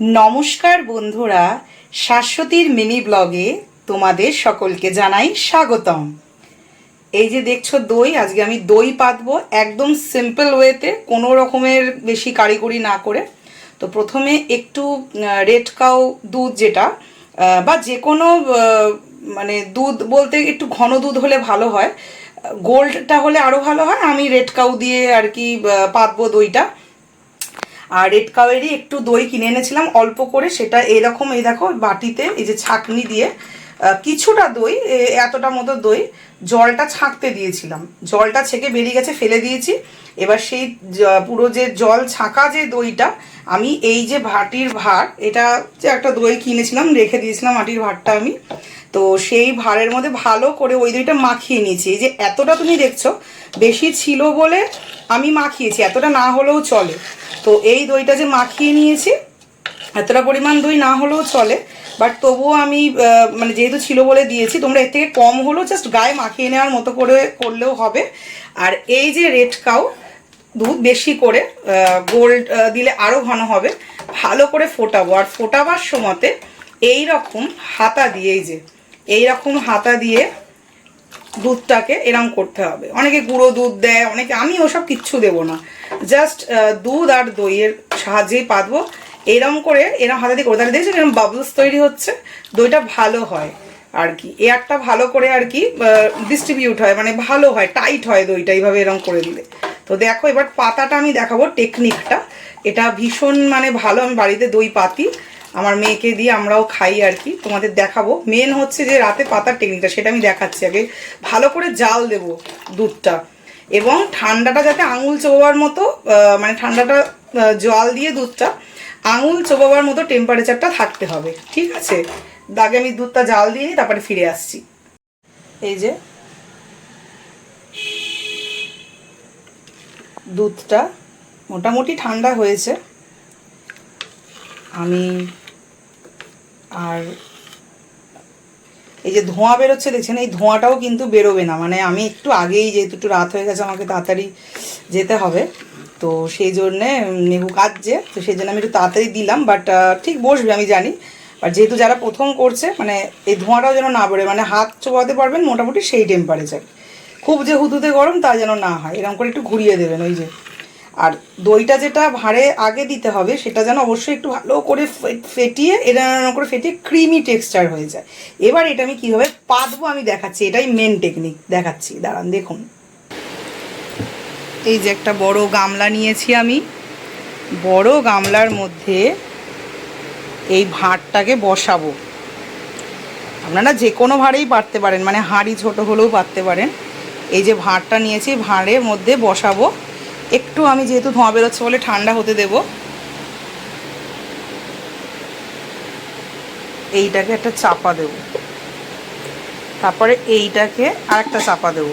নমস্কার বন্ধুরা, শাশ্বতীর মিনি ব্লগে তোমাদের সকলকে জানাই স্বাগতম। এই যে দেখছ দই, আজকে আমি দই পাতবো একদম সিম্পল ওয়েতে কোনো রকমের বেশি কারিগরি না করে। তো প্রথমে একটু রেড কাউ দুধ যেটা বা যে কোনো মানে দুধ বলতে একটু ঘন দুধ হলে ভালো হয়। গোল্ডটা হলে আরও ভালো হয়, আমি রেড কাউ দিয়ে আর কি পাতবো দইটা। আর রেড কাওয়েরই একটু দই কিনে এনেছিলাম, অল্প করে। সেটা এরকম, এই দেখো, বাটিতে এই যে ছাকনি দিয়ে কিছুটা দই এতটা মতো দই, জলটা ছাঁকতে দিয়েছিলাম। জলটা ছেঁকে বেরিয়ে গেছে, ফেলে দিয়েছি। এবার সেই পুরো যে জল ছাঁকা যে দইটা, আমি এই যে ভাটির ভার, এটা যে একটা দই কিনেছিলাম, রেখে দিয়েছিলাম মাটির ভাতটা আমি। তো সেই ভারের মধ্যে ভালো করে ওই দইটা মাখিয়ে নিয়েছি। এই যে এতটা তুমি দেখছ, বেশি ছিল বলে আমি মাখিয়েছি, এতটা না হলেও চলে। তো এই দইটা যে মাখিয়ে নিয়েছি, এতটা পরিমাণ দই না হলেও চলে। বাট তবুও আমি মানে যেহেতু ছিল বলে দিয়েছি, তোমরা এর থেকে কম হলেও জাস্ট গায়ে মাখিয়ে নেওয়ার মতো করে করলেও হবে। আর এই যে রেড কাউ দুধ বেশি করে গোল্ড দিলে আরও ঘন হবে। ভালো করে ফোটাবো। আর ফোটাবার সময়তে এই রকম হাতা দিয়ে, এই যে, এই রকম হাতা দিয়ে দুধটাকে এরম করতে হবে। অনেকে গুঁড়ো দুধ দেয়, অনেকে, আমি ওসব কিচ্ছু দেবো না। জাস্ট দুধ আর দইয়ের সাহায্যেই পাতবো। এরম করে এরম হাতে দিয়ে করে, তাহলে দেখছেন এরম বাবলস তৈরি হচ্ছে? দইটা ভালো হয় আর কি। এয়ারটা ভালো করে আর কি ডিস্ট্রিবিউট হয় মানে ভালো হয় টাইট হয় দইটা এইভাবে এরম করে দিলে। তো দেখো, এবার পাতাটা আমি দেখাবো টেকনিকটা এটা ভীষণ মানে ভালো, আমি বাড়িতে দই পাতি, আমার মেয়েকে দিয়ে আমরাও খাই আর কি, তোমাদের দেখাবো। মেন হচ্ছে যে রাতে পাতার টেকনিকটা সেটা আমি দেখাচ্ছি আগে। ভালো করে জাল দেব দুধটা। এবং ঠান্ডাটা যাতে আঙুল চোবাবার মতো মানে ঠান্ডাটা জল দিয়ে দুধটা আঙুল চোবাবার মতো টেম্পারেচারটা থাকতে হবে, ঠিক আছে? দাগে আমি দুধটা জাল দিয়ে তারপরে ফিরে আসছি। এই যে দুধটা মোটামুটি ঠান্ডা হয়েছে। আমি আর এই যে ধোঁয়া বেরোচ্ছে, দেখছেন? এই ধোঁয়াটাও কিন্তু বেরোবে না। মানে আমি একটু আগেই, যেহেতু একটু রাত হয়ে গেছে, আমাকে তাড়াতাড়ি যেতে হবে। তো সেই জন্যে নেবু কাঁদছে তো সেই জন্য আমি একটু তাড়াতাড়ি দিলাম বাট ঠিক বসবে, আমি জানি। আর যেহেতু যারা প্রথম করছে মানে এই ধোঁয়াটাও যেন না বেরোয় মানে হাত চোপাতে পারবেন মোটামুটি সেই টেম্পারেচার খুব যে হুদুতে গরম, তা যেন না হয়। এরকম করে একটু ঘুরিয়ে দেবেন, ওই যে। আর দইটা যেটা ভাড়ে আগে দিতে হবে, সেটা যেন অবশ্যই একটু ভালো করে ফেটিয়ে এরকম করে ফেটিয়ে ক্রিমি টেক্সচার হয়ে যায়। এবার এটা আমি কীভাবে পাতবো আমি দেখাচ্ছি, এটাই মেন টেকনিক দেখাচ্ছি। দাঁড়ান, দেখুন। এই যে একটা বড় গামলা নিয়েছি আমি। বড় গামলার মধ্যে এই ভাঁড়টাকে বসাবো। আপনারা যে কোনো ভাঁড়েই পারতে পারেন মানে হাঁড়ি ছোট হলেও পারতে পারেন। এই যে ভাঁড়টা নিয়েছি ভাঁড়ের মধ্যে বসাবো। একটু আমি যেহেতু ধোঁয়া বেরোচ্ছে বলে ঠান্ডা হতে দেব। এইটাকে একটা চাপা দেব। তারপরে এইটাকে আর একটা চাপা দেব।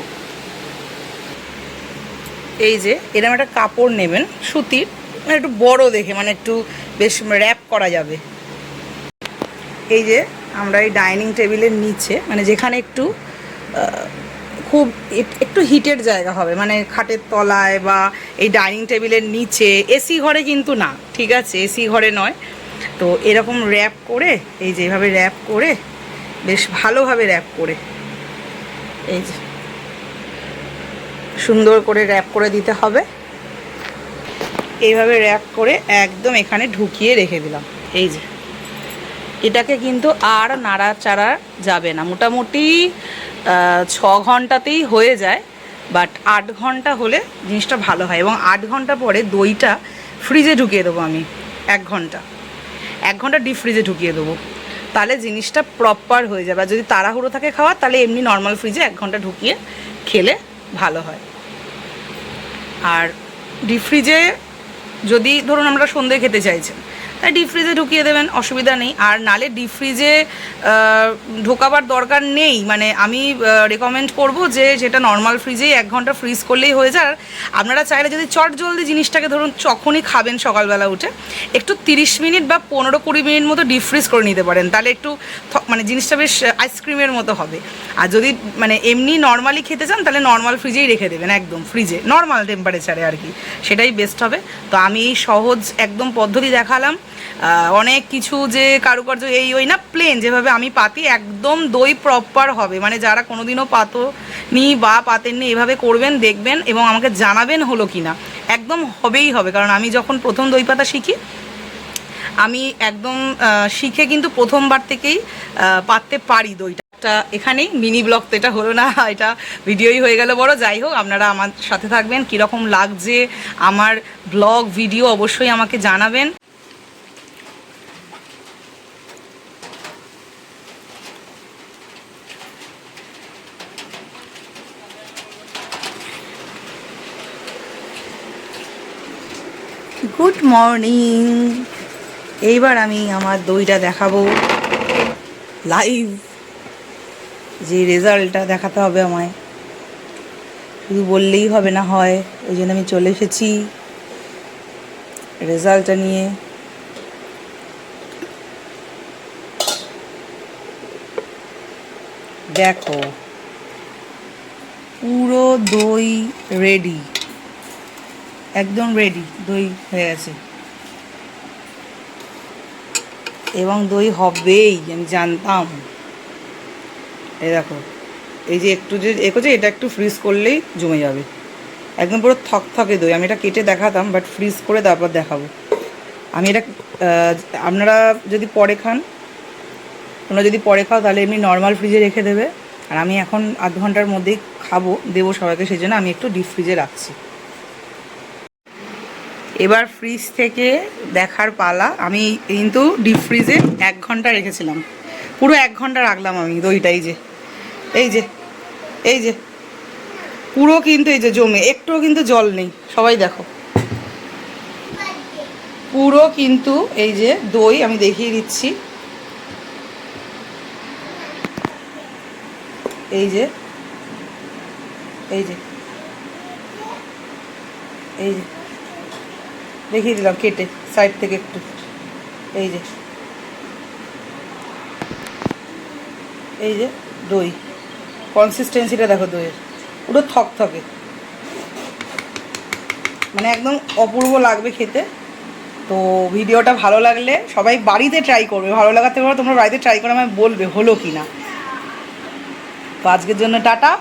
এই যে এরকম একটা কাপড় নেবেন, সুতির মানে একটু বড় দেখে মানে একটু বেশ র্যাপ করা যাবে। এই যে, আমরা এই ডাইনিং টেবিলের নিচে মানে যেখানে একটু খুব এক- একটু হিটের জায়গা হবে মানে খাটের তলায় বা এই ডাইনিং টেবিলের নিচে এসি ঘরে কিন্তু না, ঠিক আছে এসি ঘরে নয়। তো এরকম র্যাপ করে, এই যে এভাবে র্যাপ করে, বেশ ভালোভাবে র্যাপ করে, এই যে। সুন্দর করে র্যাপ করে দিতে হবে। এইভাবে র্যাপ করে একদম এখানে ঢুকিয়ে রেখে দিলাম। এই যে। এটাকে কিন্তু আর নাড়াচাড়া যাবে না। মোটামুটি ছ ঘন্টাতেই হয়ে যায় বাট আট ঘণ্টা হলে জিনিসটা ভালো হয় এবং আট ঘণ্টা পরে দইটা ফ্রিজে ঢুকিয়ে দেবো আমি, এক ঘণ্টা। এক ঘণ্টা ডিপ ফ্রিজে ঢুকিয়ে দেবো। তাহলে জিনিসটা প্রপার হয়ে যাবে। আর যদি তাড়াহুড়ো থাকে খাওয়া তাহলে এমনি নর্মাল ফ্রিজে এক ঘণ্টা ঢুকিয়ে খেলে ভালো হয়। আর ডিপ ফ্রিজে যদি ধরুন আমরা সন্ধে খেতে চাইছেন তাই ডিপ ফ্রিজে ঢুকিয়ে দেবেন, অসুবিধা নেই। আর নালে ডিপ ফ্রিজে ঢোকাবার দরকার নেই। মানে আমি রেকমেন্ড করব যে যেটা নর্মাল ফ্রিজেই এক ঘণ্টা ফ্রিজ করলেই হয়ে যায়। আর আপনারা চাইলে যদি চট জলদি জিনিসটাকে ধরুন, যখনই খাবেন সকালবেলা উঠে, একটু তিরিশ মিনিট বা পনেরো কুড়ি মিনিট মতো ডিপ ফ্রিজ করে নিতে পারেন। তাহলে একটু মানে জিনিসটা বেশ আইসক্রিমের মতো হবে। আর যদি মানে এমনি নর্মালি খেতে চান, তাহলে নর্মাল ফ্রিজেই রেখে দেবেন, একদম ফ্রিজে নর্মাল টেম্পারেচারে আর কি। সেটাই বেস্ট হবে। তো আমি এই সহজ একদম পদ্ধতি দেখালাম। অনেক কিছু যে কারুকার্য এই ওই না প্লেন যেভাবে আমি পাতি একদম দই প্রপার হবে। মানে যারা কোনোদিনও পাতো নি বা পাতেননি, এভাবে করবেন, দেখবেন এবং আমাকে জানাবেন হলো কি না একদম হবেই হবে, কারণ আমি যখন প্রথম দই পাতা শিখি, আমি একদম শিখে কিন্তু প্রথমবার থেকেই পাততে পারি দইটা। একটা এখানেই মিনি ব্লগ তো এটা হলো না, এটা ভিডিওই হয়ে গেল বড়। যাই হোক, আপনারা আমার সাথে থাকবেন। কীরকম লাগছে আমার ব্লগ ভিডিও অবশ্যই আমাকে জানাবেন। গুড মর্নিং এইবার আমি আমার দইটা দেখাবো। লাইভ যে রেজাল্টটা দেখাতে হবে আমায়। শুধু বললেই হবে না হয়, ওই জন্য আমি চলে এসেছি। রেজাল্টটা নিয়ে। দেখো। পুরো দই রেডি একদম রেডি দই হয়ে গেছে। এবং দই হবেই, আমি জানতাম। এই দেখো, এই যে একটু যে এ করছে, এটা একটু ফ্রিজ করলেই জমে যাবে। একদম পুরো থকথকে দই, আমি এটা কেটে দেখাতাম বাট ফ্রিজ করে তারপর দেখাবো। আমি এটা আপনারা যদি পরে খান, তোমরা যদি পরে খাও, তাহলে এমনি নর্মাল ফ্রিজে রেখে দেবে। আর আমি এখন আধ ঘণ্টার মধ্যেই খাব, দেবো সবাইকে, সেই জন্য আমি একটু ডিপ ফ্রিজে রাখছি। এবার ফ্রিজ থেকে দেখার পালা। আমি কিন্তু ডিপ ফ্রিজে এক ঘণ্টা রেখেছিলাম। পুরো এক ঘণ্টা রাখলাম আমি দইটা এই যে। এই যে এই যে। পুরো কিন্তু এই যে জমে, একটুও কিন্তু জল নেই, সবাই দেখো। পুরো কিন্তু এই যে দই আমি দেখিয়ে দিচ্ছি। এই যে এই যে এই যে। দেখিয়ে দিলাম, কেটে সাইড থেকে একটু। এই যে। এই যে দই। কনসিস্টেন্সিটা দেখো দইয়ের। পুরো থকথকে। মানে একদম অপূর্ব লাগবে খেতে। তো ভিডিওটা ভালো লাগলে সবাই বাড়িতে ট্রাই করবে। ভালো লাগাতে পারো, তোমরা বাড়িতে ট্রাই করে আমায় বলবে হলো কি না তো আজকের জন্য টাটা।